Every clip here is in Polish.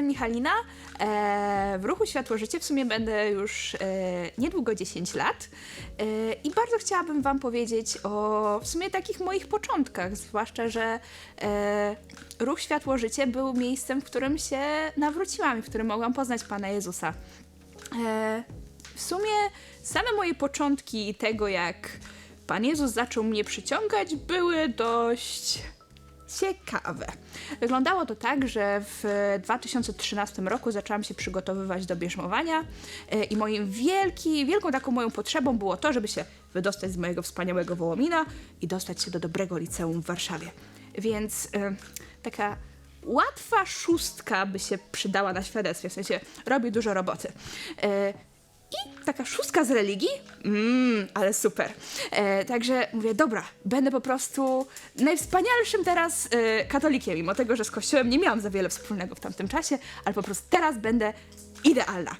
jestem Michalina. E, w ruchu Światło Życie w sumie będę już e, niedługo 10 lat. E, I bardzo chciałabym Wam powiedzieć o w sumie takich moich początkach, zwłaszcza, że e, ruch Światło Życie był miejscem, w którym się nawróciłam i w którym mogłam poznać Pana Jezusa. E, w sumie same moje początki tego, jak Pan Jezus zaczął mnie przyciągać, były dość ciekawe. Wyglądało to tak, że w 2013 roku zaczęłam się przygotowywać do bierzmowania e, i moim wielki, wielką taką moją potrzebą było to, żeby się wydostać z mojego wspaniałego Wołomina i dostać się do dobrego liceum w Warszawie. Więc e, taka łatwa szóstka by się przydała na świadectwie, w sensie robi dużo roboty. E, i taka szóstka z religii? Mmm, ale super. E, także mówię, dobra, będę po prostu najwspanialszym teraz e, katolikiem, mimo tego, że z kościołem nie miałam za wiele wspólnego w tamtym czasie, ale po prostu teraz będę idealna.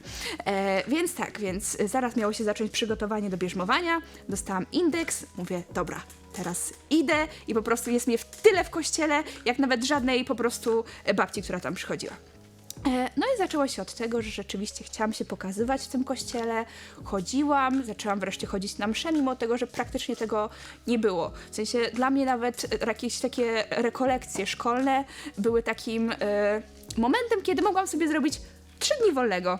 E, więc tak, więc zaraz miało się zacząć przygotowanie do bierzmowania, dostałam indeks, mówię, dobra, teraz idę i po prostu jest mnie w tyle w kościele, jak nawet żadnej po prostu babci, która tam przychodziła. E, No i zaczęło się od tego, że rzeczywiście chciałam się pokazywać w tym kościele, chodziłam, zaczęłam wreszcie chodzić na msze, mimo tego, że praktycznie tego nie było. W sensie dla mnie nawet jakieś takie rekolekcje szkolne były takim e, momentem, kiedy mogłam sobie zrobić trzy dni wolnego.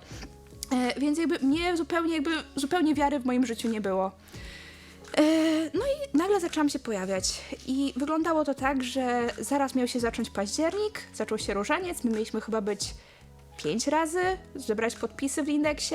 E, więc jakby mnie zupełnie, jakby zupełnie wiary w moim życiu nie było. No i nagle zaczęłam się pojawiać i wyglądało to tak, że zaraz miał się zacząć październik, zaczął się różaniec, my mieliśmy chyba być pięć razy, zebrać podpisy w indeksie,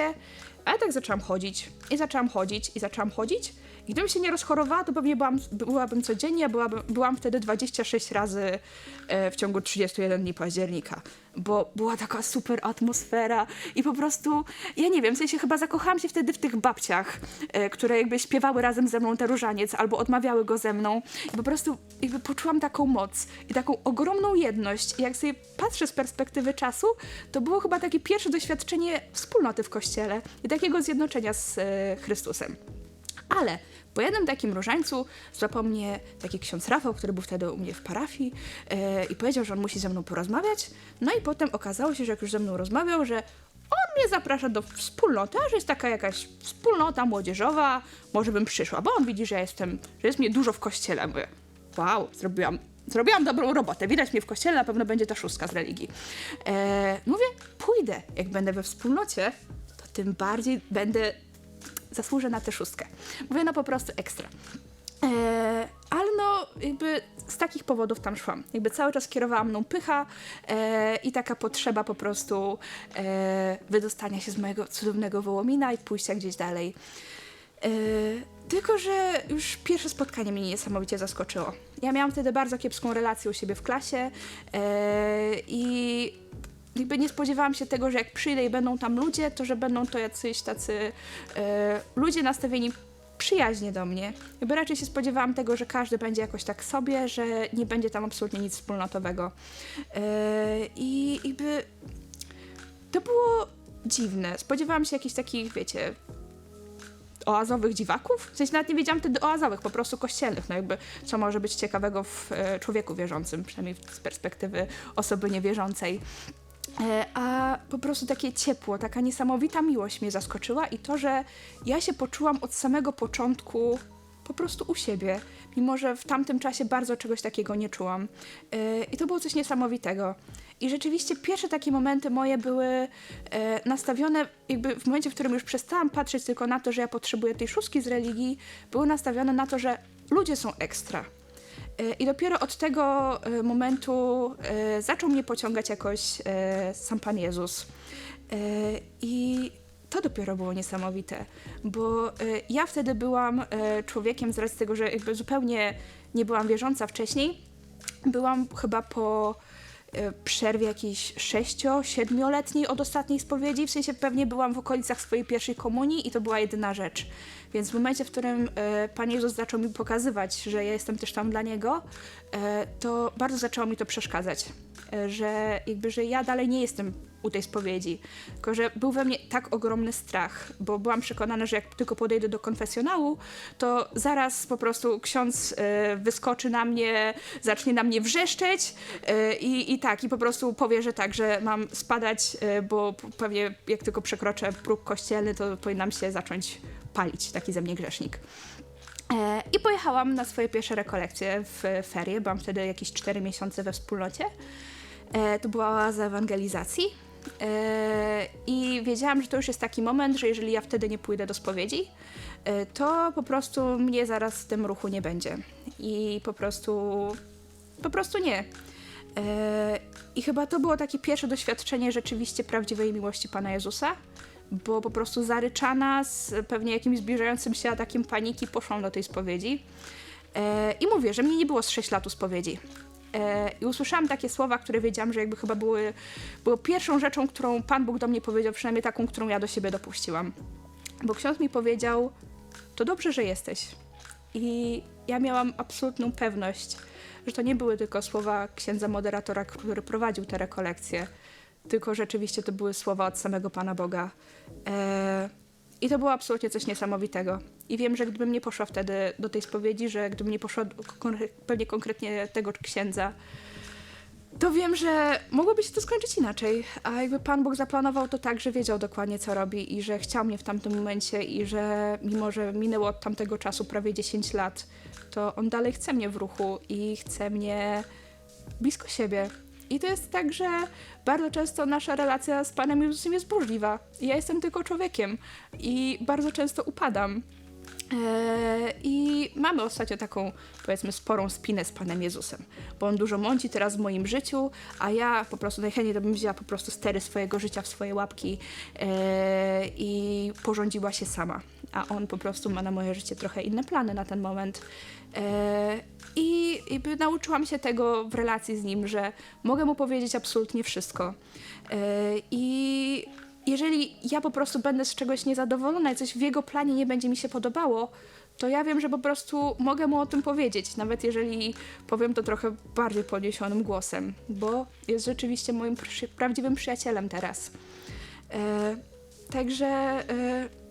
a ja tak zaczęłam chodzić i zaczęłam chodzić i zaczęłam chodzić. I gdybym się nie rozchorowała, to pewnie byłam, byłabym codziennie, a byłabym, byłam wtedy 26 razy e, w ciągu 31 dni października, bo była taka super atmosfera i po prostu, ja nie wiem, w sensie chyba zakochałam się wtedy w tych babciach, e, które jakby śpiewały razem ze mną ten różaniec albo odmawiały go ze mną. I po prostu jakby poczułam taką moc i taką ogromną jedność. I jak sobie patrzę z perspektywy czasu, to było chyba takie pierwsze doświadczenie wspólnoty w kościele. I takiego zjednoczenia z e, Chrystusem. Ale po jednym takim różańcu złapał mnie taki ksiądz Rafał, który był wtedy u mnie w parafii e, i powiedział, że on musi ze mną porozmawiać. No i potem okazało się, że jak już ze mną rozmawiał, że on mnie zaprasza do wspólnoty, a że jest taka jakaś wspólnota młodzieżowa, może bym przyszła, bo on widzi, że jestem, że jest mnie dużo w kościele. Mówię, wow, zrobiłam, zrobiłam dobrą robotę, widać mnie w kościele, na pewno będzie ta szóstka z religii. E, mówię, pójdę, jak będę we wspólnocie, tym bardziej będę zasłużę na tę szóstkę. Mówię, no po prostu ekstra. E, ale no, jakby z takich powodów tam szłam. Jakby cały czas kierowała mną pycha e, i taka potrzeba po prostu e, wydostania się z mojego cudownego Wołomina i pójścia gdzieś dalej. E, tylko, że już pierwsze spotkanie mnie niesamowicie zaskoczyło. Ja miałam wtedy bardzo kiepską relację u siebie w klasie e, i jakby nie spodziewałam się tego, że jak przyjdę i będą tam ludzie, to że będą to jacyś tacy e, ludzie nastawieni przyjaźnie do mnie. Jakby raczej się spodziewałam tego, że każdy będzie jakoś tak sobie, że nie będzie tam absolutnie nic wspólnotowego. E, I jakby to było dziwne. Spodziewałam się jakichś takich, wiecie, oazowych dziwaków? W sensie nawet nie wiedziałam wtedy oazowych, po prostu kościelnych, no jakby co może być ciekawego w e, człowieku wierzącym, przynajmniej z perspektywy osoby niewierzącej. E, A po prostu takie ciepło, taka niesamowita miłość mnie zaskoczyła i to, że ja się poczułam od samego początku po prostu u siebie, mimo że w tamtym czasie bardzo czegoś takiego nie czułam. E, I to było coś niesamowitego. I rzeczywiście pierwsze takie momenty moje były e, nastawione, jakby w momencie, w którym już przestałam patrzeć tylko na to, że ja potrzebuję tej szóstki z religii, były nastawione na to, że ludzie są ekstra. E, I dopiero od tego e, momentu e, zaczął mnie pociągać jakoś sam Pan Jezus. I to dopiero było niesamowite, bo ja wtedy byłam człowiekiem z racji tego, że jakby zupełnie nie byłam wierząca wcześniej. Byłam chyba po przerwie jakiejś 6-7-letniej od ostatniej spowiedzi, w sensie pewnie byłam w okolicach swojej pierwszej komunii i to była jedyna rzecz. Więc w momencie, w którym e, Pan Jezus zaczął mi pokazywać, że ja jestem też tam dla Niego, e, to bardzo zaczęło mi to przeszkadzać. Że jakby, że ja dalej nie jestem u tej spowiedzi. Tylko, że był we mnie tak ogromny strach, bo byłam przekonana, że jak tylko podejdę do konfesjonału, to zaraz po prostu ksiądz e, wyskoczy na mnie, zacznie na mnie wrzeszczeć e, i, tak, i po prostu powie, że tak, że mam spadać, e, bo pewnie jak tylko przekroczę próg kościelny, to powinnam się zacząć palić, taki ze mnie grzesznik. I pojechałam na swoje pierwsze rekolekcje w ferie. Byłam wtedy jakieś 4 miesiące we wspólnocie. To była oaza ewangelizacji. E, I wiedziałam, że to już jest taki moment, że jeżeli ja wtedy nie pójdę do spowiedzi, e, to po prostu mnie zaraz w tym ruchu nie będzie. I po prostu, po prostu nie. E, I chyba to było takie pierwsze doświadczenie rzeczywiście prawdziwej miłości Pana Jezusa, bo po prostu zaryczana z pewnie jakimś zbliżającym się atakiem paniki poszłam do tej spowiedzi. I mówię, że mnie nie było z 6 lat u spowiedzi. E, I usłyszałam takie słowa, które wiedziałam, że jakby chyba były, były pierwszą rzeczą, którą Pan Bóg do mnie powiedział, przynajmniej taką, którą ja do siebie dopuściłam. Bo ksiądz mi powiedział, to dobrze, że jesteś. I ja miałam absolutną pewność, że to nie były tylko słowa księdza moderatora, który prowadził te rekolekcje, tylko rzeczywiście to były słowa od samego Pana Boga. E, I to było absolutnie coś niesamowitego. I wiem, że gdybym nie poszła wtedy do tej spowiedzi, że gdybym nie poszła do pewnie konkretnie tego księdza, to wiem, że mogłoby się to skończyć inaczej. A jakby Pan Bóg zaplanował to tak, że wiedział dokładnie, co robi i że chciał mnie w tamtym momencie i że mimo, że minęło od tamtego czasu prawie 10 lat, to On dalej chce mnie w ruchu i chce mnie blisko siebie. I to jest tak, że bardzo często nasza relacja z Panem Jezusem jest burzliwa. Ja jestem tylko człowiekiem i bardzo często upadam. Eee, I mamy ostatnio taką, powiedzmy, sporą spinę z Panem Jezusem, bo on dużo mąci teraz w moim życiu, a ja po prostu najchętniej to bym wzięła po prostu stery swojego życia w swoje łapki eee, i porządziła się sama. A on po prostu ma na moje życie trochę inne plany na ten moment. Eee, I jakby nauczyłam się tego w relacji z nim, że mogę mu powiedzieć absolutnie wszystko. Eee, I jeżeli ja po prostu będę z czegoś niezadowolona i coś w jego planie nie będzie mi się podobało, to ja wiem, że po prostu mogę mu o tym powiedzieć, nawet jeżeli powiem to trochę bardziej podniesionym głosem, bo jest rzeczywiście moim przy- prawdziwym przyjacielem teraz. E, także e,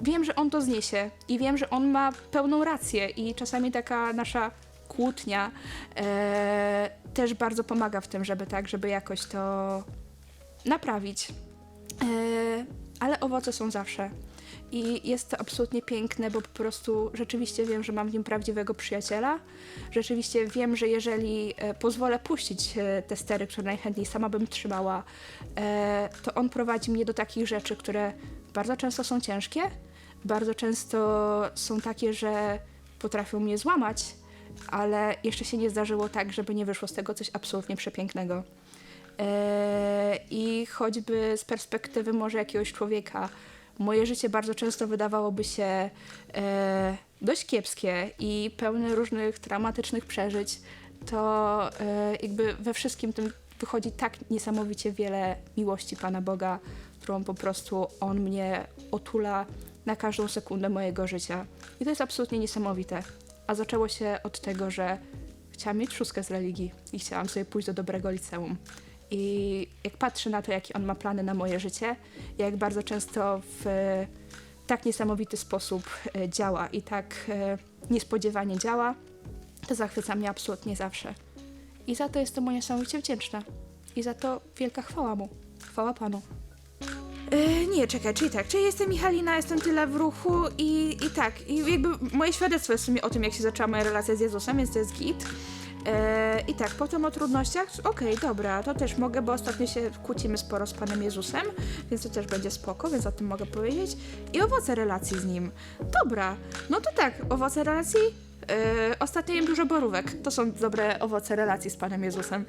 wiem, że on to zniesie i wiem, że on ma pełną rację i czasami taka nasza kłótnia e, też bardzo pomaga w tym, żeby tak, żeby jakoś to naprawić. E, ale owoce są zawsze. I jest to absolutnie piękne, bo po prostu rzeczywiście wiem, że mam w nim prawdziwego przyjaciela. Rzeczywiście wiem, że jeżeli pozwolę puścić te stery, które najchętniej sama bym trzymała, to on prowadzi mnie do takich rzeczy, które bardzo często są ciężkie, bardzo często są takie, że potrafią mnie złamać, ale jeszcze się nie zdarzyło tak, żeby nie wyszło z tego coś absolutnie przepięknego. E, I choćby z perspektywy może jakiegoś człowieka, moje życie bardzo często wydawałoby się e, dość kiepskie i pełne różnych traumatycznych przeżyć, to e, jakby we wszystkim tym wychodzi tak niesamowicie wiele miłości Pana Boga, którą po prostu On mnie otula na każdą sekundę mojego życia. I to jest absolutnie niesamowite. A zaczęło się od tego, że chciałam mieć szóstkę z religii i chciałam sobie pójść do dobrego liceum. I jak patrzę na to, jakie on ma plany na moje życie, jak bardzo często w tak niesamowity sposób e, działa i tak e, niespodziewanie działa, to zachwyca mnie absolutnie zawsze. I za to jestem mu niesamowicie wdzięczna. I za to wielka chwała mu. Chwała Panu. E, nie, czekaj, czyli tak, czyli jestem Michalina, jestem tyle w ruchu i, i tak, i jakby moje świadectwo jest w sumie o tym, jak się zaczęła moja relacja z Jezusem, więc to jest git. E, I tak, potem o trudnościach, okej, dobra, to też mogę, bo ostatnio się kłócimy sporo z Panem Jezusem, więc to też będzie spoko, więc o tym mogę powiedzieć. I owoce relacji z Nim. Dobra, no to tak, owoce relacji, e, ostatnio jem dużo borówek, to są dobre owoce relacji z Panem Jezusem.